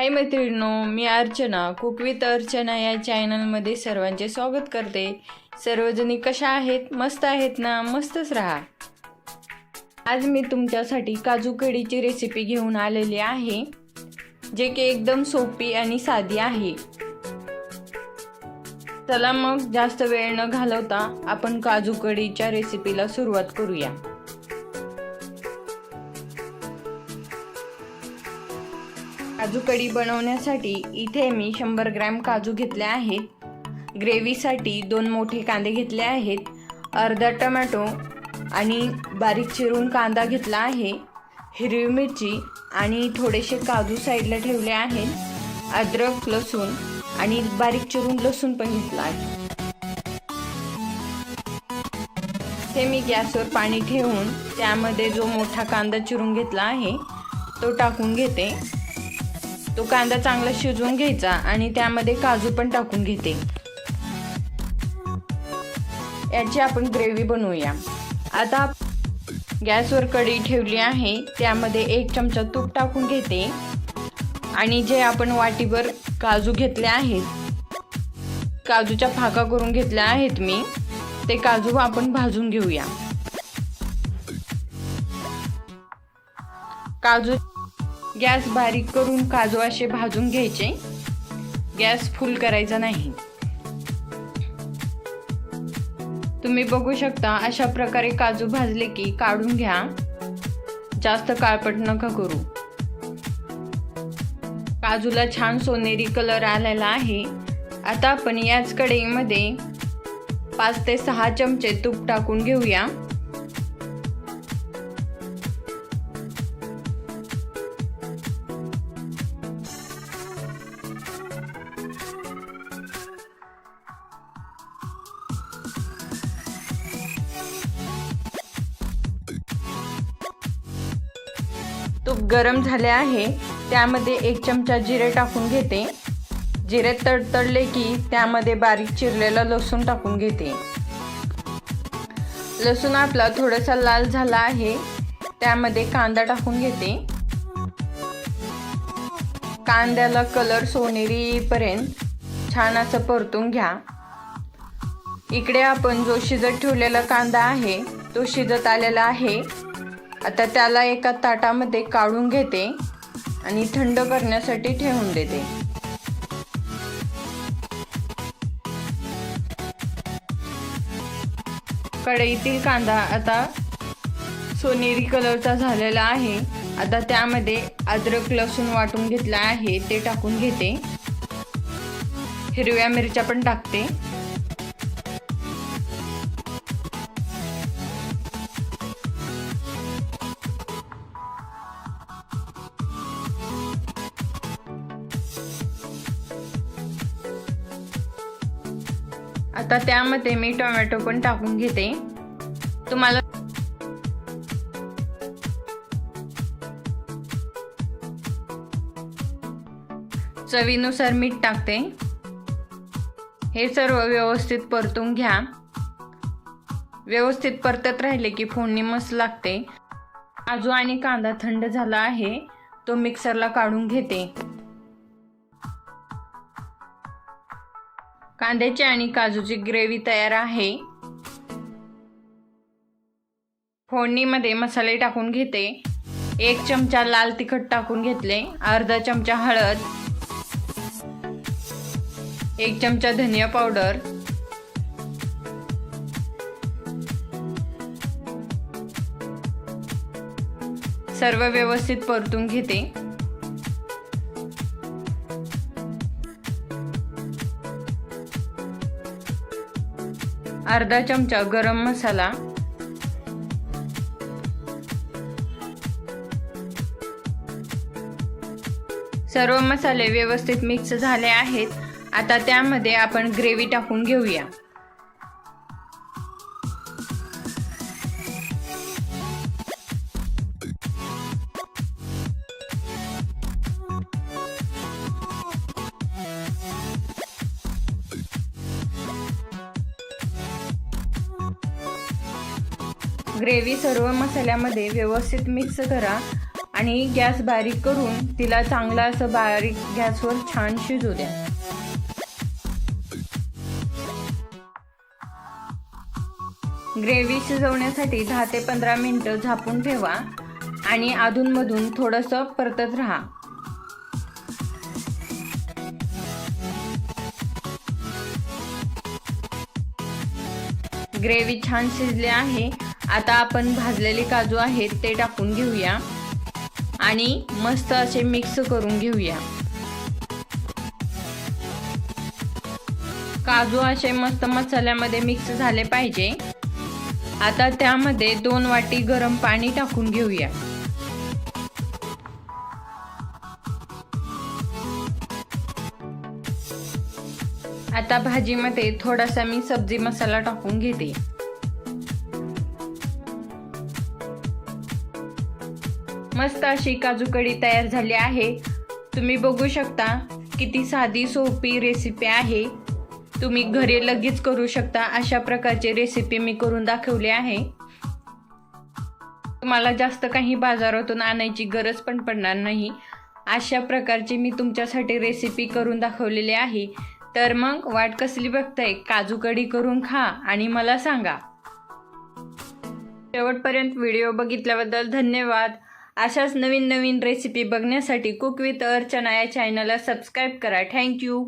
हाय मैत्रिणींनो मी Archana cook with Archana या चॅनलमध्ये सर्वांचे स्वागत करते. सर्वजणी कशा आहेत? मस्त आहेत ना? मस्तच राहा. आज मी तुमच्यासाठी काजू कढीची रेसिपी घेऊन आलेली आहे जे की एकदम सोपी आणि साधी आहे. चला मग जास्त वेळ न घालवता आपण काजू कढीच्या रेसिपीला सुरुवात करूया. काजू कढी बनवण्यासाठी इथे मी शंभर ग्रॅम काजू घेतले आहेत. ग्रेव्हीसाठी दोन मोठे कांदे घेतले आहेत. अर्धा टमॅटो आणि बारीक चिरून कांदा घेतला आहे. हिरवी मिरची आणि थोडेसे काजू साईडला ठेवले आहेत. अद्रक लसूण आणि बारीक चिरून लसूण पण घेतला आहे. ते मी गॅसवर पाणी ठेवून त्यामध्ये जो मोठा कांदा चिरून घेतला आहे तो टाकून घेते. तो कांदा चांगला शिजवून घ्यायचा आणि त्यामध्ये काजू पण टाकून घेते. याची आपण ग्रेव्ही बनवूया. आता गॅसवर कढी ठेवली आहे. त्यामध्ये एक चमचा तूप टाकून घेते. आणि जे आपण वाटीभर काजू घेतले आहेत काजूच्या फाका करून घेतल्या आहेत मी ते काजू आपण भाजून घेऊया. काजू गॅस बारीक करून काजू असे भाजून घ्यायचे. गॅस फुल करायचा नाही. तुम्ही बघू शकता अशा प्रकारे काजू भाजले की काढून घ्या. जास्त काळपट नका करू. काजूला छान सोनेरी कलर आलेला आहे. आता आपण याच कढईमध्ये पाच ते सहा चमचे तूप टाकून घेऊया. तूप गरम झाले आहे त्यामध्ये एक चमचा जिरे टाकून घेते. जिरे तडतडले की त्यामध्ये बारीक चिरलेला लसूण टाकून घेते. लसूण आपला थोडासा लाल झाला आहे त्यामध्ये कांदा टाकून घेते. कांद्याला कलर सोनेरी येईपर्यंत छान असं परतून घ्या. इकडे आपण जो शिजत ठेवलेला कांदा आहे तो शिजत आलेला आहे. आता त्याला एका ताटामध्ये काढून घेते आणि थंड करण्यासाठी ठेवून देते. कढईतील कांदा आता सोनेरी कलरचा झालेला आहे. आता त्यामध्ये अद्रक लसूण वाटून घेतला आहे ते टाकून घेते. हिरव्या मिरच्या पण टाकते. आता त्यामध्ये मी टोमॅटो पण टाकून घेते. तुम्हाला चवीनुसार मीठ टाकते. हे सर्व व्यवस्थित परतून घ्या. व्यवस्थित परतत राहिले की फोडणी मस्त लागते. काजू आणि कांदा थंड झाला आहे. तो मिक्सरला काढून घेते. कांद्याची आणि काजूची ग्रेव्ही तयार आहे. फोडणीमध्ये मसाले टाकून घेते. एक चमचा लाल तिखट टाकून घेतले. अर्धा चमचा हळद. एक चमचा धनिया पावडर. सर्व व्यवस्थित परतून घेते. अर्धा चमचा गरम मसाला. सर्व मसाले व्यवस्थित मिक्स झाले आहेत. आता त्यामध्ये आपण ग्रेव्ही टाकून घेऊया. ग्रेव्ही सर्व मसाल्यामध्ये व्यवस्थित मिक्स करा आणि गॅस बारीक करून तिला चांगला असं बारीक गॅसवर छान शिजू द्या. ग्रेव्ही शिजवण्यासाठी दहा ते पंधरा मिनटं झापून ठेवा आणि अधूनमधून थोडंसं परतत राहा. ग्रेव्ही छान शिजली आहे. आता आपण भाजलेले काजू आहेत ते टाकून घेऊया. आणि मस्त असे मिक्स करून घेऊया. काजू असे मस्त मसाल्यामध्ये मिक्स झाले पाहिजे. आता त्यामध्ये दोन वाटी गरम पाणी टाकून घेऊया. आता भाजीमध्ये थोडासा मी सब्जी मसाला टाकून घेते. मस्त अशी काजू कढी तयार झाली आहे. तुम्ही बघू शकता किती साधी सोपी रेसिपी आहे. तुम्ही घरी लगेच करू शकता अशा प्रकारची रेसिपी मी करून दाखवली आहे. तुम्हाला जास्त काही बाजारातून आणायची गरज पण पडणार नाही. अशा प्रकारची मी तुमच्यासाठी रेसिपी करून दाखवलेली आहे. तर मग वाट कसली बघताय? काजू कढी करून खा आणि मला सांगा. शेवटपर्यंत व्हिडिओ बघितल्याबद्दल धन्यवाद. अशाच नवीन नवीन रेसिपी बघण्यासाठी कुक विथ अर्चना या चॅनलला सबस्क्राईब करा. थँक्यू